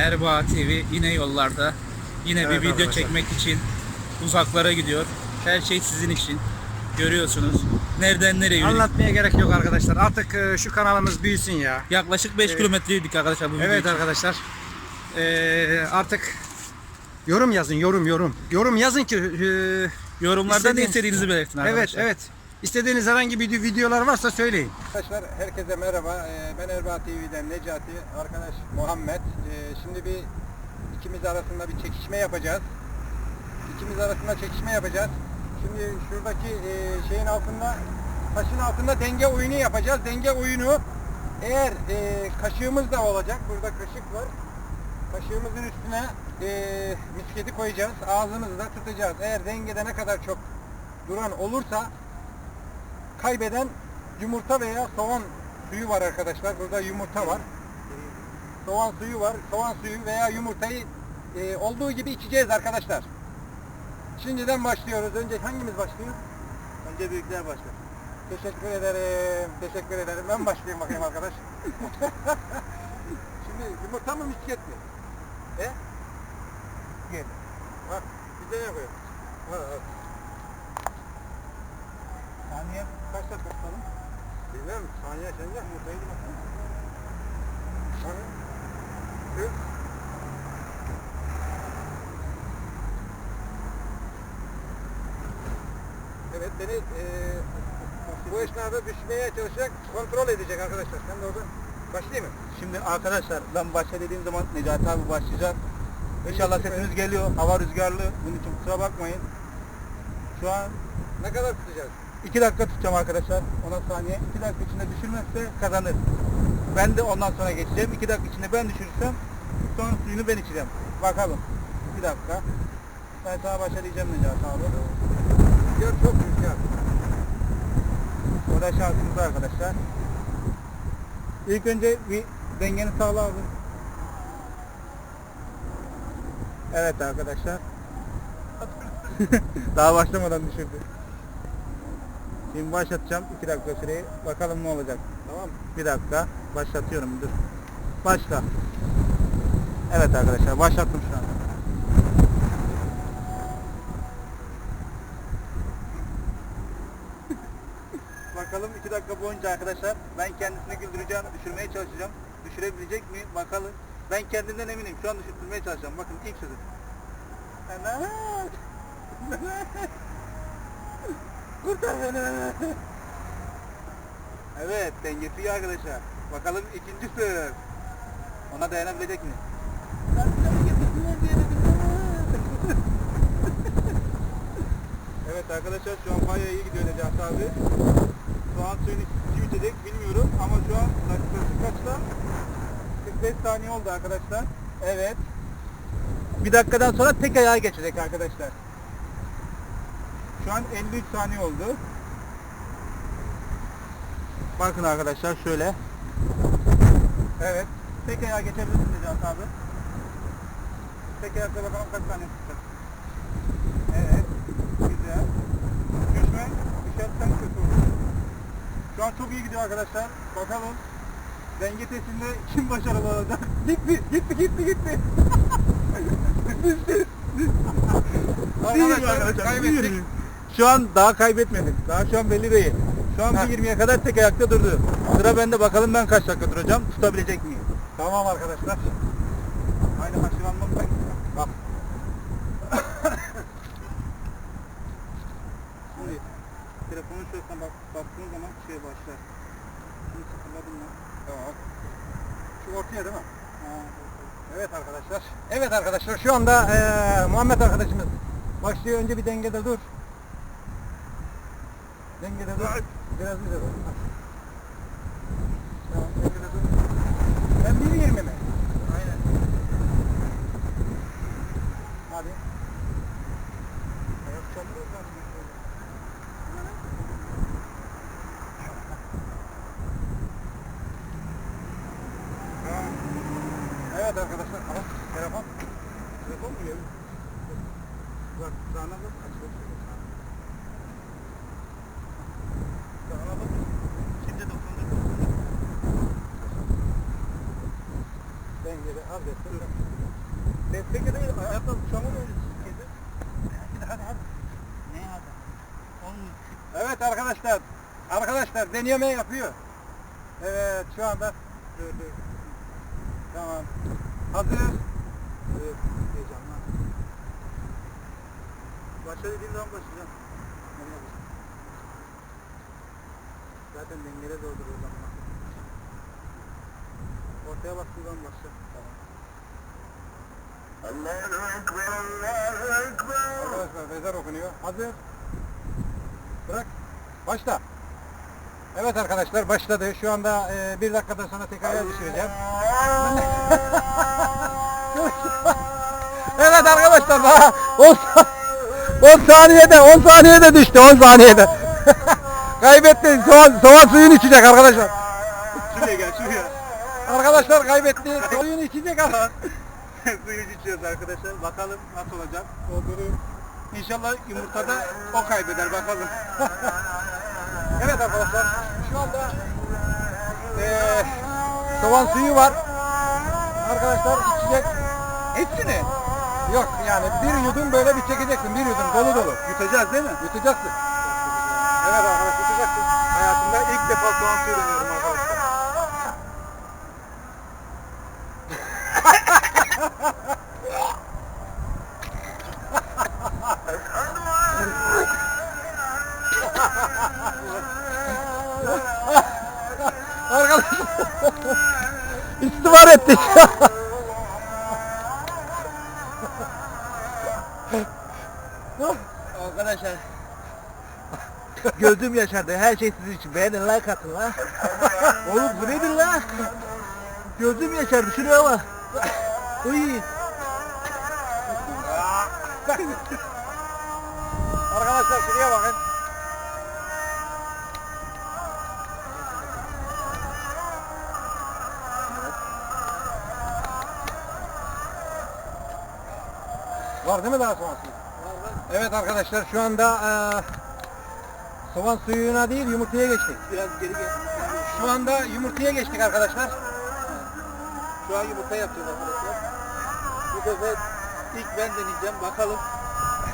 Erbaa TV yine yollarda. Yine Evet bir video arkadaşlar. çekmek için uzaklara gidiyor. Her şey sizin için. Görüyorsunuz. Nereden nereye yürüdük. Anlatmaya gerek yok arkadaşlar. Artık e, şu kanalımız büyüsün ya. Yaklaşık 5 Evet. kilometre yürüdük arkadaşlar bu video Evet için. arkadaşlar. E, artık yorum yazın yorum yorum. Yorum yazın ki e, Yorumlarda ne İstediğiniz- istediğinizi belirtin evet arkadaşlar. evet. İstediğiniz herhangi bir videolar varsa söyleyin. Arkadaşlar herkese merhaba. Ee, Ben Erbaa TV'den Necati, arkadaş Muhammed. Ee, Şimdi bir ikimiz arasında bir çekişme yapacağız. İkimiz arasında çekişme yapacağız. Şimdi şuradaki e, şeyin altında, taşın altında denge oyunu yapacağız. Denge oyunu eğer e, kaşığımız da olacak. Burada kaşık var. Kaşığımızın üstüne e, misketi koyacağız. Ağzımızda tutacağız. Eğer dengede ne kadar çok duran olursa kaybeden yumurta veya soğan suyu var arkadaşlar. Burada yumurta var. Soğan suyu var. Soğan suyu veya yumurtayı e, olduğu gibi içeceğiz arkadaşlar. Şimdiden başlıyoruz. Önce hangimiz başlıyor? Önce büyükler başlar. Teşekkür ederim. Teşekkür ederim. Ben başlayayım bakayım arkadaş. Şimdi yumurta mı misket mi? He? Gel. Bak biz de yapıyoruz. Ha, ha. Saniye kaç dakika tutalım? Bilmem. Saniye sende. Yumurtayı da bakalım. Hani? Kırk. Evet beni e, bu esnada düşmeye çalışacak, kontrol edecek arkadaşlar. Sen de oradan başlayayım mı? Şimdi arkadaşlar ben başla dediğim zaman Necati abi başlayacak. İnşallah sesiniz geliyor. Hava rüzgarlı. Bunun için kusura bakmayın. Şu an Ne kadar tutacağız? 2 dakika tutacağım arkadaşlar. Ona saniye. 2 dakika içinde düşürmezse kazanır. Ben de ondan sonra geçeceğim. 2 dakika içinde ben düşürürsem sonra suyunu ben içeceğim. Bakalım. 2 dakika. Ben sana başla diyeceğim Necati abi. Rüzgar çok rüzgar. O da şansımız arkadaşlar. İlk önce bir dengeni sağla abi. Evet arkadaşlar. Daha başlamadan düşürdü. Şimdi başlatacağım 2 dakika süreyi. Bakalım ne olacak. Tamam mı? Bir dakika. Başlatıyorum dur. Başla. Evet arkadaşlar başlattım şu an. Bakalım 2 dakika boyunca arkadaşlar ben kendisini güldüreceğim, düşürmeye çalışacağım. Düşürebilecek mi? Bakalım. Ben kendimden eminim. Şu an düşürtmeye çalışacağım. Bakın ilk sözü. Kurtar beni. Evet, dengesi iyi arkadaşlar. Bakalım ikinci söz. Ona dayanabilecek mi? evet arkadaşlar şu an bayağı iyi gidiyor Necati abi. Şu an suyunu kim içecek bilmiyorum ama şu an dakikası kaçta? 45 saniye oldu arkadaşlar. Evet. Bir dakikadan sonra tek ayağa geçecek arkadaşlar. Şu an 53 saniye oldu. Bakın arkadaşlar şöyle. Evet. Tek ayağa geçebilirsiniz Necati abi. Tek ayakta bakalım kaç saniye tutacak. Evet. Güzel. Düşme. Düşersen kötü olur. Şu an çok iyi gidiyor arkadaşlar. Bakalım. Denge testinde kim başarılı olacak? Gitti, gitti, gitti, gitti. Düştü. Arkadaşlar, kaybettik. Şu an daha kaybetmedik. Daha şu an belli değil. Şu an Ha. 1.20'ye kadar tek ayakta durdu. Sıra bende bakalım ben kaç dakika duracağım. Tutabilecek miyim? Tamam arkadaşlar. Aynı haşlanmam ben. Bak. Şimdi telefonu şöyle bak, baktığın zaman şey başlar. Şimdi sıfırladım ben. Tamam. Şu ortaya değil mi? Ha, Evet arkadaşlar. Evet arkadaşlar şu anda eee, Muhammed arkadaşımız başlıyor. Önce bir dengede dur. Dengede dur. Biraz bize dur. Tamam dengede dur. Ben 1.20 mi? Aynen. Hadi. Ayak çamuru ben Tamam. Evet arkadaşlar. Al telefon. Telefon mu geldi? Bak sağına bak açılır. Sağına bak. Az destek. Destekle değil, ayakta uçağıma öyle. Hadi hadi. Ne hadi? Olmuyor. Evet arkadaşlar. Arkadaşlar deneme yapıyor. Evet şu anda. Tamam. Hazır. Evet, heyecanlı. Başla dediğin zaman başlayacağım. Zaten dengele dolduruyor zaman. Ortaya bastığı zaman başla. Tamam. Arkadaşlar ezan okunuyor. Hazır. Bırak. Başla. Evet arkadaşlar başladı. Şu anda e, bir dakikadan sonra tekrara düşüreceğim. evet arkadaşlar daha 10, 10 saniyede 10 saniyede düştü 10 saniyede. kaybetti. Soğan, soğan suyunu içecek arkadaşlar. Arkadaşlar kaybetti. Suyunu içecek ama. Suyu içiyoruz arkadaşlar. Bakalım nasıl olacak. Dolduruyor. İnşallah yumurtada o kaybeder bakalım. Evet arkadaşlar şu anda eee soğan suyu var. Arkadaşlar içecek. Hepsini Yok yani bir yudum böyle bir çekeceksin. Bir yudum dolu dolu. yutacağız değil mi? Yutacaksın. Evet arkadaşlar yutacaksın. Hayatımda ilk defa soğan suyu deniyorum ettik. Arkadaşlar Gözüm yaşardı. Her şey sizin için. Beğenin like atın lan. Oğlum bu nedir lan? Gözüm yaşardı. Şuraya bak. Uy. arkadaşlar şuraya bakın. Var değil mi daha suyu? Evet arkadaşlar şu anda eee soğan suyuna değil yumurtaya geçtik. Biraz geri gel. Şu anda yumurtaya geçtik arkadaşlar. Şu an yumurta yapacağız arkadaşlar. Bu sefer ilk ben deneyeceğim. Bakalım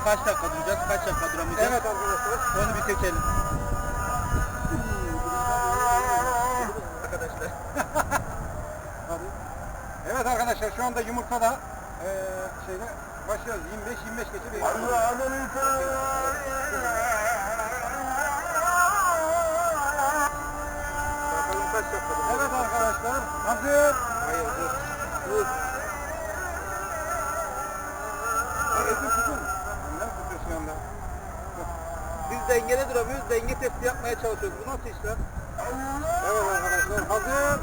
kaç dakika duracağız, kaç dakika duramayacağız. Evet arkadaşlar. Onu bir seçelim. arkadaşlar. Evet arkadaşlar şu anda yumurtada eee şeyde başlıyoruz. 25 25 geçe bir. Bakalım kaç dakika duracağız. Evet arkadaşlar hazır. Hayır dur. Dur. Esin tutun. Önden tutuyor şu anda. Biz dengede duramıyoruz. Denge testi yapmaya çalışıyoruz. Bu nasıl iş lan? Evet arkadaşlar hazır.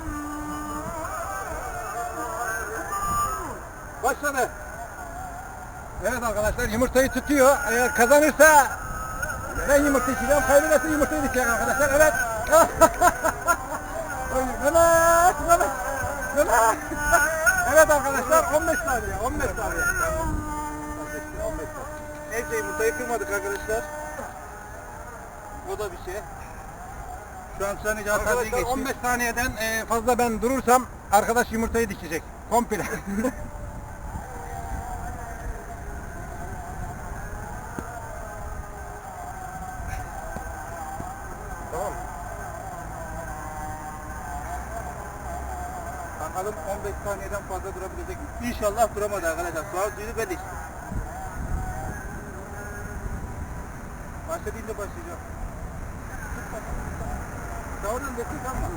Başladı. Evet arkadaşlar yumurtayı tutuyor. Eğer kazanırsa ben yumurta içeceğim. Kaybederse yumurtayı içecek arkadaşlar. Evet. Mehmet, Mehmet, Mehmet. evet arkadaşlar 15 saniye, 15 saniye. 15 saniye. Neyse yumurtayı kırmadık arkadaşlar. O da bir şey. Şu an Sani Can Sadık'ı Arkadaşlar geçti. 15 saniyeden e, fazla ben durursam arkadaş yumurtayı dikecek. Komple. İnşallah duramadı arkadaşlar. Sual suyunu ben içtim. Başla deyince başlayacağım. Oradan destek alma.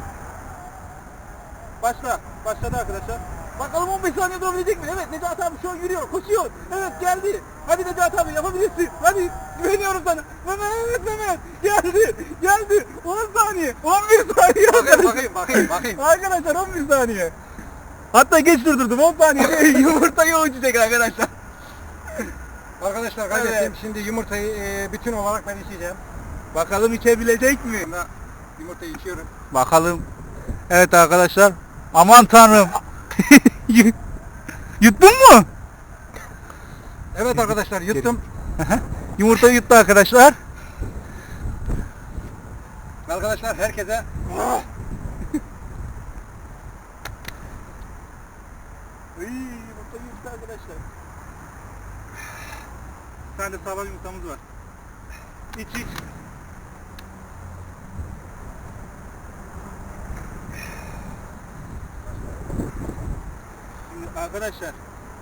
Başla. Başladı arkadaşlar. Bakalım 15 saniye durabilecek mi? Evet Necati abi şu an yürüyor, koşuyor. Evet geldi. Hadi Necati abi yapabilirsin. Hadi güveniyorum sana. Mehmet Mehmet geldi. Geldi. 10 saniye. 11 saniye. Bakayım, bakayım, bakayım, bakayım. Arkadaşlar 11 saniye. Hatta geç durdurdum 10 saniyede yumurtayı uçacak arkadaşlar. Arkadaşlar kaybettim. Evet. Şimdi yumurtayı e, bütün olarak ben içeceğim. Bakalım içebilecek mi? Şimdi yumurtayı içiyorum. Bakalım. Evet arkadaşlar. Aman tanrım. Yuttun mu? Evet arkadaşlar yuttum. Yumurtayı yuttu arkadaşlar. Arkadaşlar herkese Iy, yumurta yumurta arkadaşlar. Bir tane de sabah yumurtamız var. İç iç. Şimdi arkadaşlar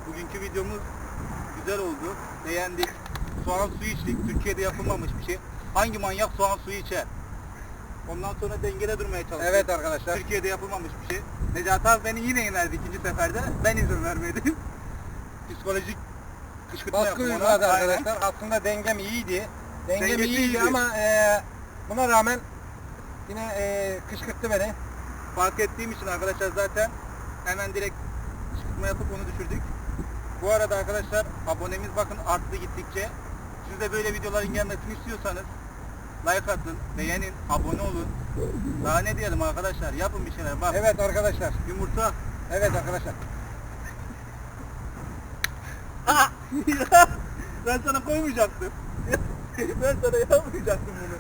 bugünkü videomuz güzel oldu. Beğendik. Soğan suyu içtik. Türkiye'de yapılmamış bir şey. Hangi manyak soğan suyu içer? Ondan sonra dengede durmaya çalıştık. Evet arkadaşlar. Türkiye'de yapılmamış bir şey. Necati abi beni yine yenerdi ikinci seferde. Ben izin vermedim. Psikolojik kışkırtma Baskı yaptım ona. uyguladı Aynen. arkadaşlar. Aslında dengem iyiydi. Dengem Dengesi iyiydi iyiydi. ama e, buna rağmen yine e, kışkırttı beni. Fark ettiğim için arkadaşlar zaten hemen direkt kışkırtma yapıp onu düşürdük. Bu arada arkadaşlar abonemiz bakın arttı gittikçe. Siz de böyle videoların gelmesini istiyorsanız like atın, beğenin, abone olun. Daha ne diyelim arkadaşlar yapın bir şeyler bak. Evet arkadaşlar. Yumurta. Evet arkadaşlar. ben sana koymayacaktım. ben sana yapmayacaktım bunu.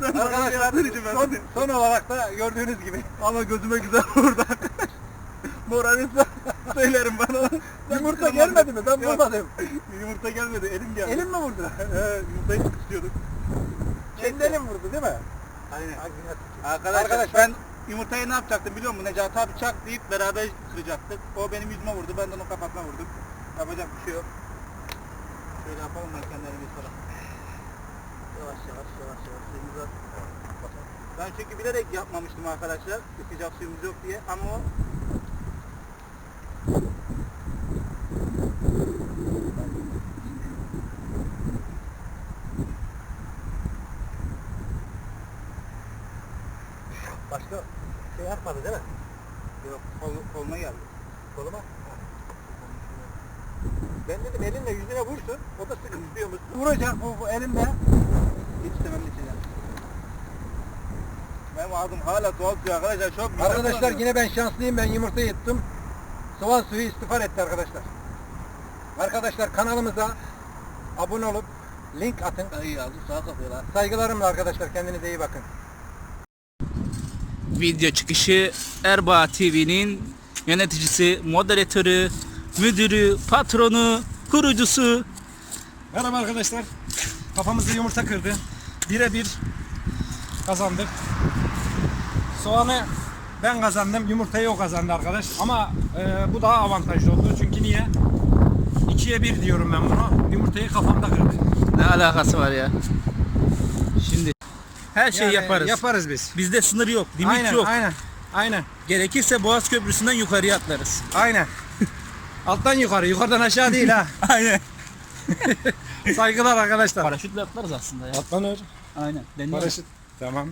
Sen Arkadaşlar son, son olarak da gördüğünüz gibi Ama gözüme güzel vurdu arkadaş. Moralinizi söylerim bana. yumurta gelmedi mi? Ben Yok. bulmadım. Yumurta gelmedi, elim geldi. Elim mi vurdu? He, yumurtayı sıkıştıyorduk. Kendi elim vurdu değil mi? Aynen. Arkadaşlar, Arkadaşlar- ben yumurtayı ne yapacaktım biliyor musun? Necati abi çak deyip beraber kıracaktık. O benim yüzüme vurdu, ben de onun kafasına vurdum. Yapacak bir şey yok. Şöyle yapalım ben kendilerine bir sonra. Yavaş yavaş yavaş yavaş suyumuzu. Ben çünkü bilerek yapmamıştım arkadaşlar. Sıcak suyumuz yok diye ama o Başka şey yapmadı değil mi? yok kol, koluna geldi. Koluma. Ben dedim elinle yüzüne vursun. O da sıkıntı diyormuş. Vuracak bu, bu elimle. Hiç istemem içeceğim. Benim ağzım hala doğal suyu arkadaşlar çok güzel Arkadaşlar yine ben şanslıyım. Ben yumurta yuttum. Soğan suyu istifar etti arkadaşlar. Arkadaşlar kanalımıza abone olup link atın. Saygılarımla arkadaşlar kendinize iyi bakın. Video çıkışı Erbaa TV'nin yöneticisi, moderatörü, müdürü, patronu, kurucusu Merhaba arkadaşlar. Kafamızı yumurta kırdı. Birebir kazandık. Soğanı ben kazandım. Yumurtayı o kazandı arkadaş. Ama e, bu daha avantajlı oldu. Çünkü niye? İkiye bir diyorum ben bunu. Yumurtayı kafamda kırdı. ne alakası var ya? Her şeyi Yani yaparız. Yaparız biz. Bizde sınır yok, limit aynen, yok. aynen. Aynen. Gerekirse Boğaz Köprüsü'nden yukarıya atlarız. Aynen. Alttan yukarı, yukarıdan aşağı değil ha. Aynen. Saygılar arkadaşlar. Paraşütle atlarız aslında ya. Atlanır. Aynen. Deneyelim. Paraşüt. Tamam.